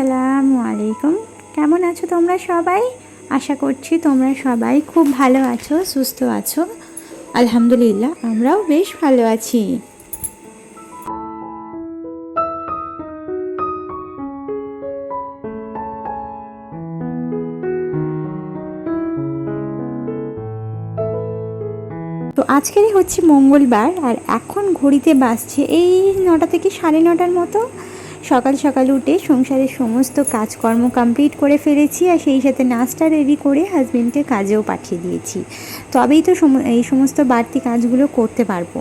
আসসালামু আলাইকুম। কেমন আছো তোমরা সবাই? আশা করছি তোমরা সবাই খুব ভালো আছো, সুস্থ আছো। আলহামদুলিল্লাহ, আমরাও বেশ ভালো আছি। তো আজকেরই হচ্ছে মঙ্গলবার, আর এখন ঘড়িতে বাজছে এই নটা থেকে সাড়ে নটার মতো। সকাল সকাল উঠে সংসারের সমস্ত কাজকর্ম কমপ্লিট করে ফেলেছি আর সেই সাথে নাচটা রেডি করে হাজবেন্ডকে কাজেও পাঠিয়ে দিয়েছি। তবেই তো এই সমস্ত বাড়তি কাজগুলো করতে পারব।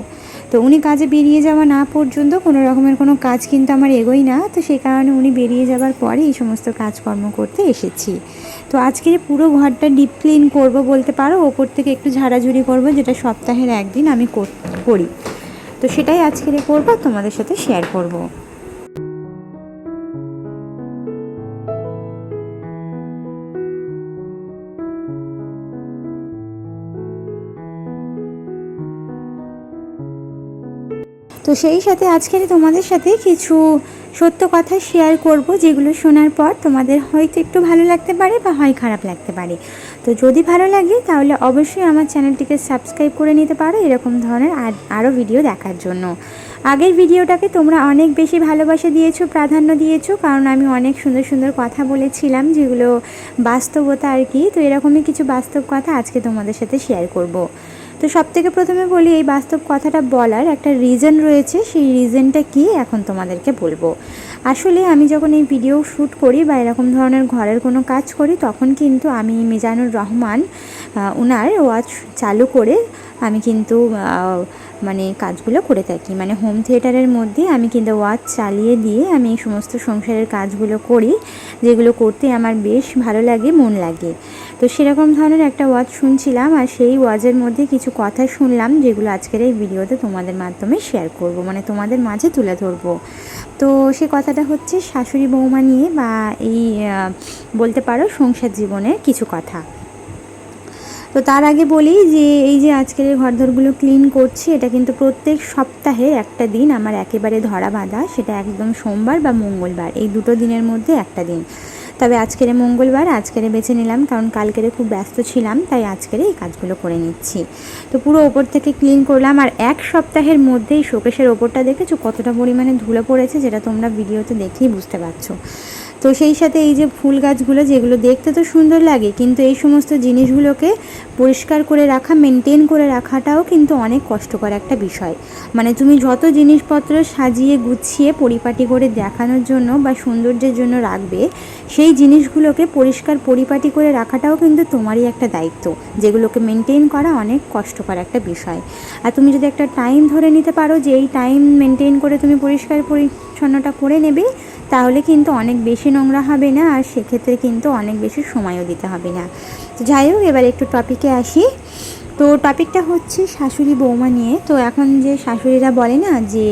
তো উনি কাজে বেরিয়ে যাওয়া না পর্যন্ত কোনো রকমের কোনো কাজ কিন্তু আমার এগোই না। তো সেই কারণে উনি বেরিয়ে যাওয়ার পরে এই সমস্ত কাজকর্ম করতে এসেছি। তো আজকের পুরো ঘরটা ডিপ ক্লিন করব বলতে পারো। ওপর থেকে একটু ঝাড়াঝুড়ি করব যেটা সপ্তাহের একদিন আমি করি তো সেটাই আজকের করব তোমাদের সাথে শেয়ার করব। তো সেই সাথে আজকের তোমাদের সাথে কিছু সত্য কথা শেয়ার করব যেগুলো শোনার পর তোমাদের হয়তো একটু ভালো লাগতে পারে বা হয় খারাপ লাগতে পারে। তো যদি ভালো লাগে তাহলে অবশ্যই আমার চ্যানেলটিকে সাবস্ক্রাইব করে নিতে পারো এরকম ধরনের আর আরও ভিডিও দেখার জন্য। আগের ভিডিওটাকে তোমরা অনেক বেশি ভালোবাসা দিয়েছ, প্রাধান্য দিয়েছ, কারণ আমি অনেক সুন্দর সুন্দর কথা বলেছিলাম যেগুলো বাস্তবতা আর কি। তো এরকমই কিছু বাস্তব কথা আজকে তোমাদের সাথে শেয়ার করব। তো সব থেকে প্রথমে বলি, এই বাস্তব কথাটা বলার একটা রিজন রয়েছে, সেই রিজনটা কি এখন তোমাদেরকে বলব। আসলে আমি যখন এই ভিডিও শ্যুট করি বা এরকম ধরনের ঘরের কোনো কাজ করি, তখন কিন্তু আমি মিজানুর রহমান ওনার ওয়াচ চালু করে আমি কিন্তু মানে কাজগুলো করে থাকি। মানে হোম থিয়েটারের মধ্যে আমি কিন্তু ওয়াচ চালিয়ে দিয়ে আমি এই সমস্ত সংসারের কাজগুলো করি, যেগুলো করতে আমার বেশ ভালো লাগে, মন লাগে। তো সেরকম ধরনের একটা ওয়াজ শুনছিলাম আর সেই ওয়াজের মধ্যে কিছু কথা শুনলাম যেগুলো আজকের এই ভিডিওতে তোমাদের মাধ্যমে শেয়ার করব মানে তোমাদের মাঝে তুলে ধরবো। তো সে কথাটা হচ্ছে শাশুড়ি বৌমা নিয়ে বা এই বলতে পারো সংসার জীবনের কিছু কথা। তো তার আগে বলি যে এই যে আজকের এই ঘরদরগুলো ক্লিন করছি, এটা কিন্তু প্রত্যেক সপ্তাহে একটা দিন আমার একেবারে ধরা বাঁধা সেটা একদম সোমবার বা মঙ্গলবার, এই দুটো দিনের মধ্যে একটা দিন। তবে আজকের মঙ্গলবার আজকেরে বেছে নিলাম, কারণ কালকেরে খুব ব্যস্ত ছিলাম, তাই আজকের এই কাজগুলো করে নিচ্ছি। তো পুরো ওপর থেকে ক্লিন করলাম, আর এক সপ্তাহের মধ্যেই শোকেশের ওপরটা দেখেছ কতটা পরিমাণে ধুলো পড়েছে যেটা তোমরা ভিডিওতে দেখেই বুঝতে পারছ। তো সেই সাথে এই যে ফুল গাছগুলো যেগুলো দেখতে তো সুন্দর লাগে, কিন্তু এই সমস্ত জিনিসগুলোকে পরিষ্কার করে রাখা মেনটেন করে রাখাটাও কিন্তু অনেক কষ্টকর একটা বিষয়। মানে তুমি যত জিনিসপত্র সাজিয়ে, গুছিয়ে, পরিপাটি করে দেখানোর জন্য বা সৌন্দর্যের জন্য রাখবে, সেই জিনিসগুলোকে পরিষ্কার, পরিপাটি করে রাখাটাও কিন্তু তোমারই একটা দায়িত্ব, যেগুলোকে মেনটেন করা অনেক কষ্টকর একটা বিষয়। আর তুমি যদি একটা টাইম ধরে নিতে পারো যে এই টাইম মেনটেন করে তুমি পরিষ্কার পরিচ্ছন্নটা করে নেবে, তাহলে কিন্তু অনেক বেশি নোংরা হবে না আর সেক্ষেত্রে কিন্তু অনেক বেশি সময়ও দিতে হবে না। তো যাই হোক, এবার একটু টপিকে আসি। তো টপিকটা হচ্ছে শাশুড়ি বৌমা নিয়ে। তো এখন যে শাশুড়িরা বলে না যে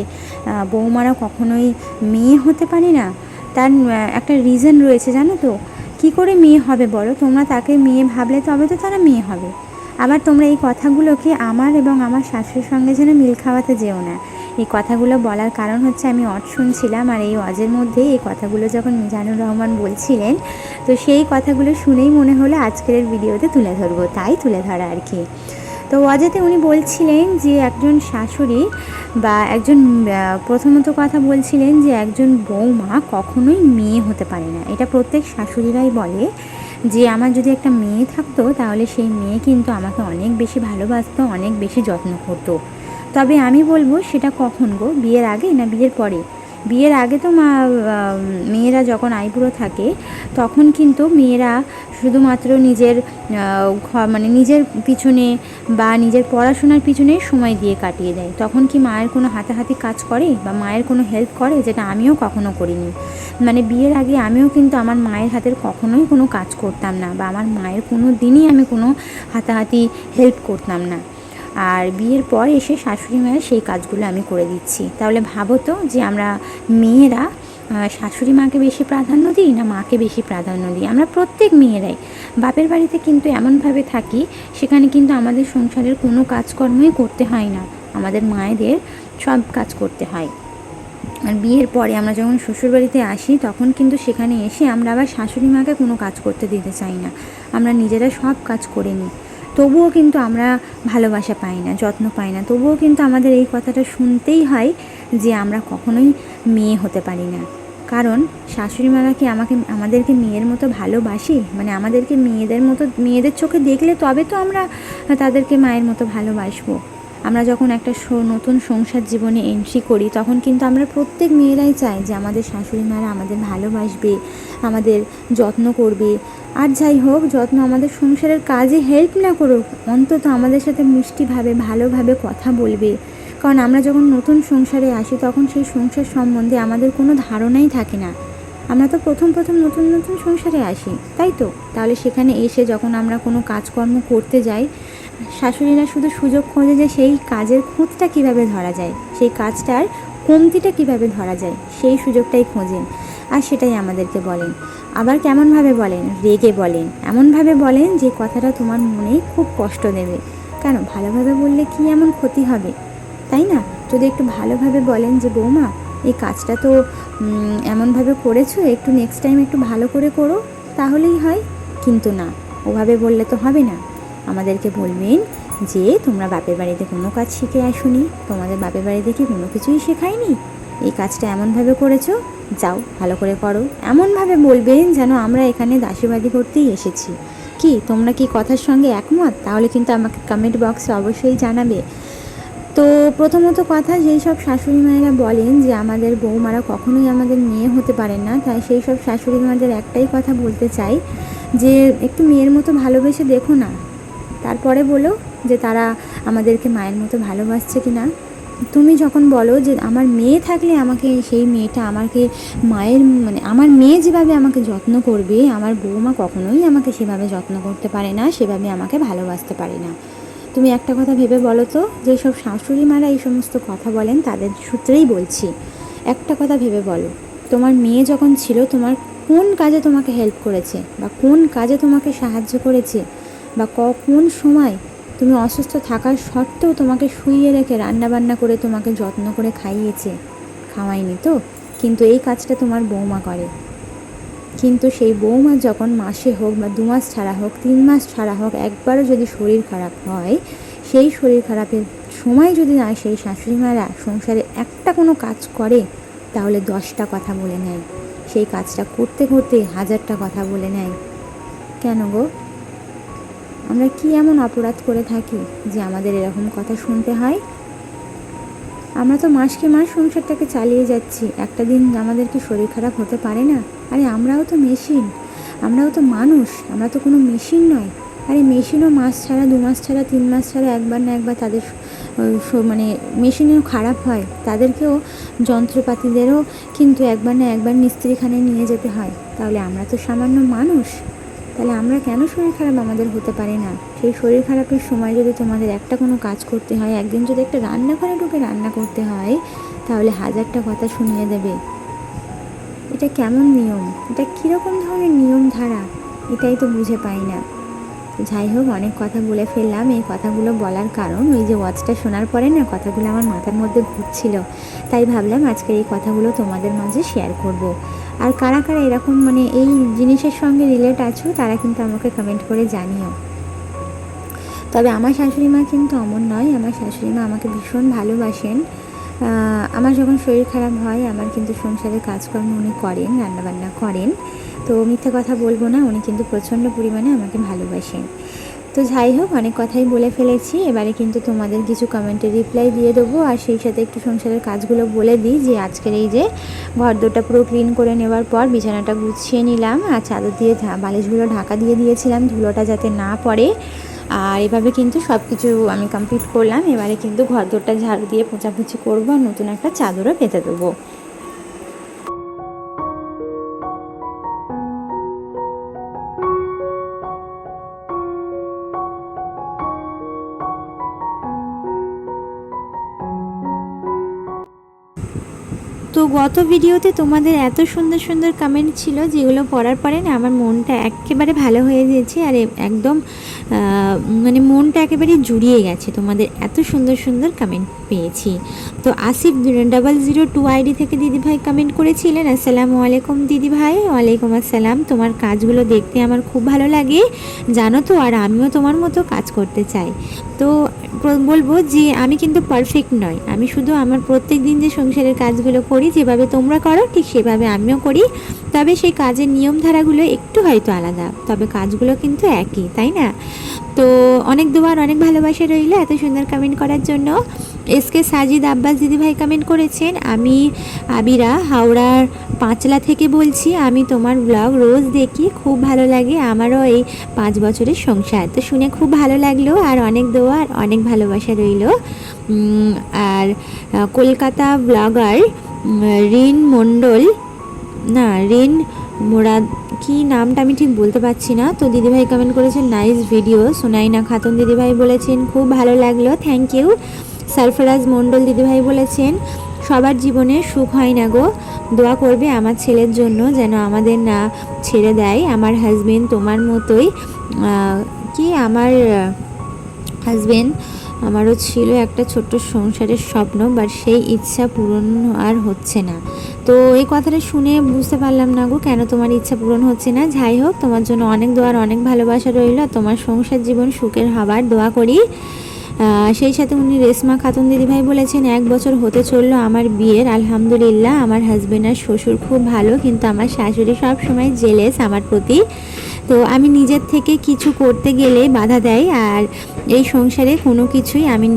বৌমারা কখনোই মেয়ে হতে পারে না, তার একটা রিজন রয়েছে জানো তো। কি করে মেয়ে হবে বলো? তোমরা তাকে মেয়ে ভাবলে তবে তো তারা মেয়ে হবে। আবার তোমরা এই কথাগুলোকে আমার এবং আমার শাশুড়ির সঙ্গে যেন মিল খাওয়াতে যেও না। এই কথাগুলো বলার কারণ হচ্ছে আমি অট শুনছিলাম আর এই অজের মধ্যে এই কথাগুলো যখন মিজানুর রহমান বলছিলেন, তো সেই কথাগুলো শুনেই মনে হলো আজকের ভিডিওতে তুলে ধরবো, তাই তুলে ধরা আর কি। তো অজেতে উনি বলছিলেন যে একজন শাশুড়ি বা একজন প্রথমত কথা বলছিলেন যে একজন বৌমা কখনোই মেয়ে হতে পারে না। এটা প্রত্যেক শাশুড়িরাই বলে যে আমার যদি একটা মেয়ে থাকতো তাহলে সেই মেয়ে কিন্তু আমাকে অনেক বেশি ভালোবাসতো, অনেক বেশি যত্ন করতো। তবে আমি বলব সেটা কখন গো? বিয়ের আগে না বিয়ের পরে? বিয়ের আগে তো মা মেয়েরা যখন আইবুড়ো থাকে, তখন কিন্তু মেয়েরা শুধুমাত্র নিজের মানে নিজের পিছনে বা নিজের পড়াশোনার পিছনে সময় দিয়ে কাটিয়ে দেয়। তখন কি মায়ের কোনো হাতাহাতি কাজ করে বা মায়ের কোনো হেল্প করে? যেটা আমিও কখনো করিনি। মানে বিয়ের আগে আমিও কিন্তু আমার মায়ের হাতের কখনোই কোনো কাজ করতাম না বা আমার মায়ের কোনো দিনই আমি কোনো হাতাহাতি হেল্প করতাম না। আর বিয়ের পর এসে শাশুড়ি মায়ের সেই কাজগুলো আমি করে দিচ্ছি। তাহলে ভাবো তো যে আমরা মেয়েরা শাশুড়ি মাকে বেশি প্রাধান্য দিই না মাকে বেশি প্রাধান্য দিই? আমরা প্রত্যেক মেয়েরাই। বাপের বাড়িতে কিন্তু এমনভাবে থাকি, সেখানে কিন্তু আমাদের সংসারের কোনো কাজকর্মই করতে হয় না। আমাদের মায়েদের সব কাজ করতে হয়। আর বিয়ের পরে আমরা যখন শ্বশুরবাড়িতে আসি, তখন কিন্তু সেখানে এসে আমরা আবার শাশুড়ি মাকে কোনো কাজ করতে দিতে চাই না। আমরা নিজেরা সব কাজ করে নিই। তবুও কিন্তু আমরা ভালোবাসা পাই না, যত্ন পাই না। তবুও কিন্তু আমাদের এই কথাটা শুনতেই হয় যে আমরা কখনোই মেয়ে হতে পারি না। কারণ শাশুড়ি মারা কি আমাকে, আমাদেরকে মেয়ের মতো ভালোবাসি? মানে আমাদেরকে মেয়েদের মতো, মেয়েদের চোখে দেখলে তবে তো আমরা তাদেরকে মায়ের মতো ভালোবাসবো। আমরা যখন একটা নতুন সংসার জীবনে এন্ট্রি করি, তখন কিন্তু আমরা প্রত্যেক মেয়েরাই চাই যে আমাদের শাশুড়ি মারা আমাদের ভালোবাসবে, আমাদের যত্ন করবে আর যাই হোক, যত্ন আমাদের সংসারের কাজে হেল্প না করুক, অন্তত আমাদের সাথে মিষ্টিভাবে, ভালোভাবে কথা বলবে। কারণ আমরা যখন নতুন সংসারে আসি, তখন সেই সংসার সম্বন্ধে আমাদের কোনো ধারণাই থাকে না। আমরা তো প্রথম প্রথম নতুন নতুন সংসারে আসি, তাই তো? তাহলে সেখানে এসে যখন আমরা কোনো কাজকর্ম করতে যাই, শাশুড়িরা শুধু সুযোগ খোঁজে যে সেই কাজের খুঁতটা কীভাবে ধরা যায়, সেই কাজটার কমতিটা কীভাবে ধরা যায়, সেই সুযোগটাই খোঁজেন। আর সেটাই আমাদেরকে বলেন। আবার কেমনভাবে বলেন? রেগে বলেন। এমনভাবে বলেন যে কথাটা তোমার মনে খুব কষ্ট দেবে। কেন? ভালোভাবে বললে কি এমন ক্ষতি হবে? তাই না? যদি একটু ভালোভাবে বলেন যে, বৌমা, এই কাজটা তো এমনভাবে করেছ, একটু নেক্সট টাইম একটু ভালো করে করো, তাহলেই হয়। কিন্তু না, ওভাবে বললে তো হবে না। আমাদেরকে বলবেন যে, তোমরা বাপের বাড়িতে কোনো কাজ শিখে আসোনি। তোমাদের বাপের বাড়িতে কি কোনো কিছুই শেখায়নি? এই কাজটা এমনভাবে করেছ যাও, ভালো করে করো। এমনভাবে বলবেন যেন আমরা এখানে দাসীবাদী করতেই এসেছি। কি, তোমরা কি কথার সঙ্গে একমত? তাহলে কিন্তু আমাকে কমেন্ট বক্সে অবশ্যই জানাবে। তো প্রথমত কথা, যেই সব শাশুড়ি মায়েরা বলেন যে আমাদের বৌমারা কখনোই আমাদের মেয়ে হতে পারেন না, তাই সেই সব শাশুড়ি মাদের একটাই কথা বলতে চাই যে, একটু মেয়ের মতো ভালোবেসে দেখো না। তারপরে বলো যে তারা আমাদেরকে মায়ের মতো ভালোবাসছে কি না তুমি যখন বলো যে আমার মেয়ে থাকলে আমাকে, সেই মেয়েটা আমাকে মায়ের মানে আমার মেয়ে যেভাবে আমাকে যত্ন করবে, আমার বৌমা কখনোই আমাকে সেভাবে যত্ন করতে পারে না, সেভাবে আমাকে ভালোবাসতে পারে না। তুমি একটা কথা ভেবে বলো তো, যেসব শাশুড়ি মারা এই সমস্ত কথা বলেন, তাদের সূত্রেই বলছি। একটা কথা ভেবে বলো, তোমার মেয়ে যখন ছিল, তোমার কোন কাজে তোমাকে হেল্প করেছে? বা কোন কাজে তোমাকে সাহায্য করেছে? বা কোন সময় তুমি অসুস্থ থাকার সত্ত্বেও তোমাকে শুইয়ে রেখে রান্না বান্না করে তোমাকে যত্ন করে খাইয়েছে। খাওয়ায়নি তো? কিন্তু এই কাজটা তোমার বৌমা করে। কিন্তু সেই বৌমা যখন মাসে হোক বা দু মাস ছাড়া হোক, তিন মাস ছাড়া হোক, একবারও যদি শরীর খারাপ হয়, সেই শরীর খারাপের সময় যদি না সেই শাশুড়ি মারা সংসারে একটা কোনো কাজ করে, তাহলে দশটা কথা বলে নেয়। সেই কাজটা করতে করতে হাজারটা কথা বলে নেয়। কেন গো? আমরা কি এমন অপরাধ করে থাকি যে আমাদের এরকম কথা শুনতে হয়? আমরা তো মাসকে মাস সংসারটাকে চালিয়ে যাচ্ছি। একটা দিন আমাদের কি শরীর খারাপ হতে পারে না। আরে আমরাও তো মেশিন। আমরাও তো মানুষ। আমরা তো কোনো মেশিন নয়। আরে মেশিনও মাস ছাড়া, দু মাস ছাড়া, তিন মাস ছাড়া, একবার না একবার তাদের মানে মেশিনেও খারাপ হয়। তাদেরকেও, যন্ত্রপাতিদেরও কিন্তু একবার না একবার মিস্ত্রিখানে নিয়ে যেতে হয়। তাহলে আমরা তো সামান্য মানুষ। তাহলে আমরা কেন শরীর খারাপ আমাদের হতে পারে না? সেই শরীর খারাপের সময় যদি তোমাদের একটা কোনো কাজ করতে হয়, একদিন যদি একটা রান্নাঘরে ঢুকে রান্না করতে হয়, তাহলে হাজারটা কথা শুনিয়ে দেবে। এটা কেমন নিয়ম? এটা কীরকম ধরনের নিয়ম ধারা এটাই তো বুঝে পাই না। যাই হোক, অনেক কথা বলে ফেললাম। এই কথাগুলো বলার কারণ, ওই যে ওয়াচটা শোনার পরে না, কথাগুলো আমার মাথার মধ্যে ঘুরছিল। তাই ভাবলাম আজকে এই কথাগুলো তোমাদের মাঝে শেয়ার করব। আর কারা কারা এরকম মানে এই জিনিসের সঙ্গে রিলেট আছো, তারা কিন্তু আমাকে কমেন্ট করে জানিও। তবে আমার শাশুড়ি মা কিন্তু অমন নয়, আমার শাশুড়ি মা আমাকে ভীষণ ভালোবাসেন। আমার যখন শরীর খারাপ হয়, আমার কিন্তু সংসারের কাজকর্ম উনি করেন, রান্নাবান্না করেন। তো মিথ্যে কথা বলব না, উনি কিন্তু প্রচণ্ড পরিমাণে আমাকে ভালোবাসেন। তো যাই হোক, অনেক কথাই বলে ফেলেছি। এবারে কিন্তু তোমাদের কিছু কমেন্টে রিপ্লাই দিয়ে দেবো। আর সেই সাথে একটু সংসারের কাজগুলো বলে দিই যে, আজকের এই যে ঘর পুরো ক্লিন করে নেওয়ার পর বিছানাটা গুছিয়ে নিলাম। আর চাদর দিয়ে বালিশগুলো ঢাকা দিয়ে দিয়েছিলাম, ধুলোটা যাতে না পড়ে। আর এভাবে কিন্তু সব কিছু আমি কমপ্লিট করলাম। এবারে কিন্তু ঘর ঝাড়ু দিয়ে পোঁচাপুচি করব আর নতুন একটা চাদরও পেতে দেবো। গত ভিডিওতে তোমাদের এত সুন্দর সুন্দর কমেন্ট ছিল যেগুলো পড়ার পরে না আমার মনটা একেবারে ভালো হয়ে গিয়েছে আর একদম মানে মনটা একেবারে জুড়িয়ে গেছে। তোমাদের এত সুন্দর সুন্দর কমেন্ট পেয়েছি। তো Asif double zero two ID থেকে দিদিভাই কমেন্ট করেছিলেন, আসসালামু আলাইকুম দিদিভাই ওয়ালাইকুম আসসালাম। তোমার কাজগুলো দেখতে আমার খুব ভালো লাগে। জানো তো, আর আমিও তোমার মতো কাজ করতে চাই। তো বলব যে আমি কিন্তু পারফেক্ট নয় আমি শুধু আমার প্রত্যেক দিন যে সংসারের কাজগুলো করি, যেভাবে তোমরা করো, ঠিক সেভাবে আমিও করি। তবে সেই কাজের নিয়মধারাগুলো একটু হয়তো আলাদা, তবে কাজগুলো কিন্তু একই, তাই না? তো অনেক দুবার অনেক ভালোবাসা রইল এত সুন্দর কমেন্ট করার জন্য। এসকে সাজিদ আব্বাস দিদিভাই কমেন্ট করেছেন, আমি আবিরা হাওড়ার পাঁচলা থেকে বলছি, আমি তোমার ব্লগ রোজ দেখি, খুব ভালো লাগে, আমারও এই পাঁচ বছরের সংসার। তো শুনে খুব ভালো লাগল, আর অনেক দোয়া আর অনেক ভালোবাসা রইল। আর কলকাতা ব্লগার রিন মণ্ডল, না, রিন মোরাদ, কি নামটা আমি ঠিক বলতে পারছি না। তো দিদিভাই কমেন্ট করেছেন নাইস ভিডিও সোনাইনা খাতুন দিদিভাই বলেছেন, খুব ভালো লাগল থ্যাংক ইউ সরফরাজ মণ্ডল দিদিভাই বলেছেন, সবার জীবনে সুখ হয় না গো। দোয়া করবে আমার ছেলের জন্য যেন আমাদের না ছেড়ে দেয়। আমার হাজবেন্ড তোমার মতোই কি আমার হাজবেন্ড আমারও ছিল একটা ছোট্ট সংসারের স্বপ্ন বাট সেই ইচ্ছা পূরণ আর হচ্ছে না। তো এই কথাটা শুনে বুঝতে পারলাম না গো, কেন তোমার ইচ্ছা পূরণ হচ্ছে না? যাই হোক, তোমার জন্য অনেক দোয়ার অনেক ভালোবাসা রইল। তোমার সংসার জীবন সুখের হবার দোয়া করি। সেই সাথে উনি রেশমা খাতুন দিদিভাই বলেছেন, এক বছর হতে চলল আমার বিয়ের, আলহামদুলিল্লাহ। আমার হাজব্যান্ড আর শ্বশুর খুব ভালো, কিন্তু আমার শাশুড়ি সব সময় জেলেস আমার প্রতি। তো আমি নিজের থেকে কিছু করতে গেলে বাধা দেয়, আর এই সংসারে কোনো কিছুই আমি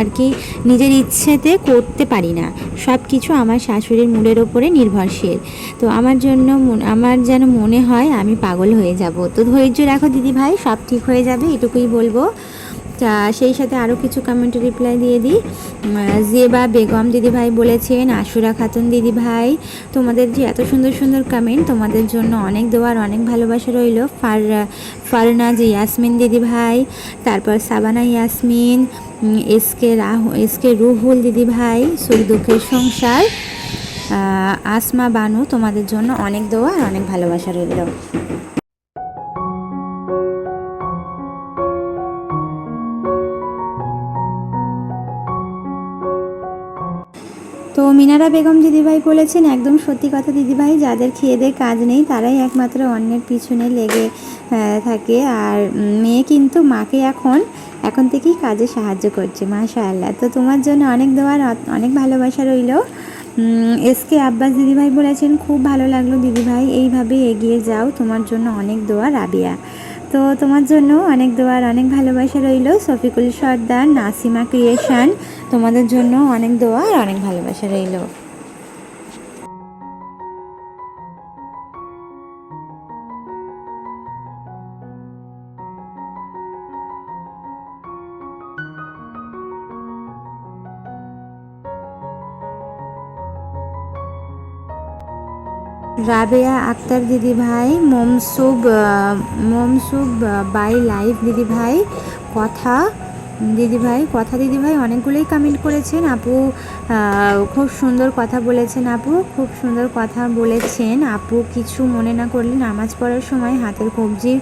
আর কি নিজের ইচ্ছেতে করতে পারি না। সব কিছু আমার শাশুড়ির মুডের ওপরে নির্ভরশীল। তো আমার জন্য আমার যেন মনে হয় আমি পাগল হয়ে যাব। তো ধৈর্য রাখো দিদি ভাই সব ঠিক হয়ে যাবে, এটুকুই বলব। সেই সাথে আরও কিছু কমেন্ট রিপ্লাই দিয়ে দিই। জেবা বেগম দিদিভাই বলেছেন, আশুরা খাতুন দিদিভাই, তোমাদের যে এত সুন্দর সুন্দর কমেন্ট তোমাদের জন্য অনেক দেওয়ার অনেক ভালোবাসা রইল। ফার ফারনাজ ইয়াসমিন দিদিভাই, তারপর সাবানা ইয়াসমিন এসকে রাহু এসকে রুহুল দিদিভাই, সুখ দুঃখের সংসার আসমা বানু, তোমাদের জন্য অনেক দেওয়া আর অনেক ভালোবাসা রইল। তো মিনারা বেগম দিদিভাই বলেছেন, একদম সত্যি কথা দিদিভাই, যাদের খেয়েদের কাজ নেই, তারাই একমাত্র অন্যের পিছনে লেগে থাকে। আর মেয়ে কিন্তু মাকে এখন এখন থেকেই কাজে সাহায্য করছে, মাশাআল্লাহ। তো তোমার জন্য অনেক দেওয়ার অনেক ভালোবাসা রইল। এসকে আব্বাস দিদিভাই বলেছেন, খুব ভালো লাগল দিদিভাই, এইভাবে এগিয়ে যাও, তোমার জন্য অনেক দোয়া, রাবিয়া। তো তোমার জন্য অনেক দোয়ার, অনেক ভালোবাসা রইল। সফিকুল সর্দার, নাসিমা ক্রিয়েশন তোমাদের জন্য অনেক দোয়ার, অনেক ভালোবাসা রইল। রাবেয়া আক্তার দিদি ভাই মমসুব মমসুব বাই লাইফ দিদি ভাই কথা দিদি ভাই কথা দিদি ভাই অনেকগুলোই কমেন্ট করেছেন। আপু খুব সুন্দর কথা বলেছেন আপু, খুব সুন্দর কথা বলেছেন। আপু কিছু মনে না করলে নামাজ পড়ার সময় হাতের কবজি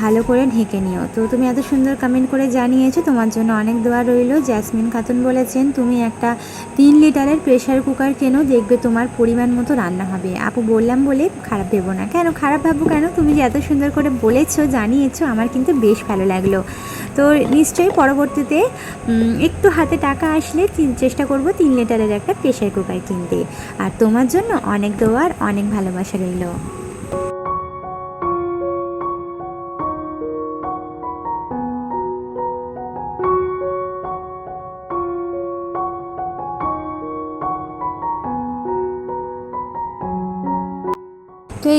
ভালো করে ঢেকে নিও। তো তুমি এত সুন্দর কমেন্ট করে জানিয়েছো, তোমার জন্য অনেক দোয়া রইল। জ্যাসমিন খাতুন বলেছেন, তুমি একটা তিন লিটারের প্রেশার কুকার কেন, দেখবে তোমার পরিমাণ মতো রান্না হবে। আপু, বললাম বলে খারাপ ভেবো না। কেন, খারাপ ভাববো কেন? তুমি যে এত সুন্দর করে বলেছ, জানিয়েছো, আমার কিন্তু বেশ ভালো লাগল। তো নিশ্চয়ই পরবর্তীতে একটু হাতে টাকা আসলে চেষ্টা করব তিন লিটারের একটা প্রেশার কুকার কিনতে। আর তোমার জন্য অনেক দোয়ার অনেক ভালোবাসা রইল।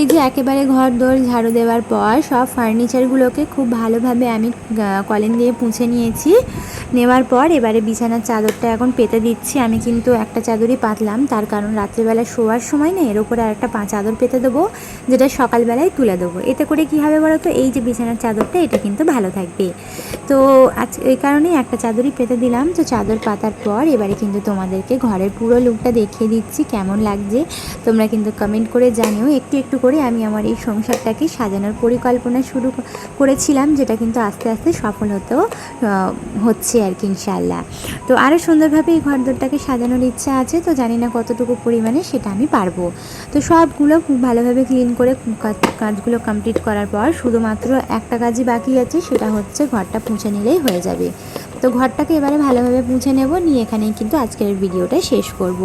এই যে একেবারে ঘর দোর ঝাড়ু দেওয়ার পর সব ফার্নিচারগুলোকে খুব ভালোভাবে আমি কলেন দিয়ে পুঁছে নিয়েছি। নেওয়ার পর এবারে বিছানার চাদরটা এখন পেতে দিচ্ছি। আমি কিন্তু একটা চাদরই পাতলাম। তার কারণ রাত্রিবেলা শোয়ার সময় না এর উপরে আর একটা চাদর পেতে দেবো, যেটা সকালবেলায় তুলে দেবো। এতে করে কি হবে বলো তো এই যে বিছানার চাদরটা, এটা কিন্তু ভালো থাকবে। তো আজ এই কারণেই একটা চাদরই পেতে দিলাম। তো চাদর পাতার পর এবারে কিন্তু তোমাদেরকে ঘরের পুরো লুকটা দেখিয়ে দিচ্ছি, কেমন লাগছে। তোমরা কিন্তু কমেন্ট করে জানিও। একটু একটু করে আমি আমার এই সংসারটাকে সাজানোর পরিকল্পনা শুরু করেছিলাম, যেটা কিন্তু আস্তে আস্তে সফল হতেও হচ্ছে। আর কি ইনশাল্লাহ তো আরও সুন্দরভাবে এই ঘরদোরটাকে সাজানোর ইচ্ছা আছে, তো জানি না কতটুকু পরিমাণে সেটা আমি পারব। তো সবগুলো খুব ভালোভাবে ক্লিন করে কাজগুলো কমপ্লিট করার পর শুধুমাত্র একটা কাজই বাকি আছে, সেটা হচ্ছে ঘরটা পুঁছে নিলেই হয়ে যাবে। তো ঘরটাকে এবারে ভালোভাবে মুছে নেব, নিয়ে এখানেই কিন্তু আজকের ভিডিওটা শেষ করব।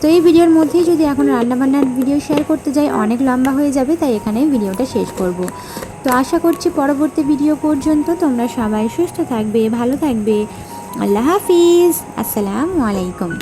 তো এই ভিডিওর মধ্যেই যদি এখন রান্নাবান্নার ভিডিও শেয়ার করতে যাই, অনেক লম্বা হয়ে যাবে, তাই এখানেই ভিডিওটা শেষ করব। তো আশা করছি পরবর্তী ভিডিও পর্যন্ত তোমরা সবাই সুস্থ থাকবে, ভালো থাকবে। আল্লাহ হাফিজ, আসসালামু আলাইকুম।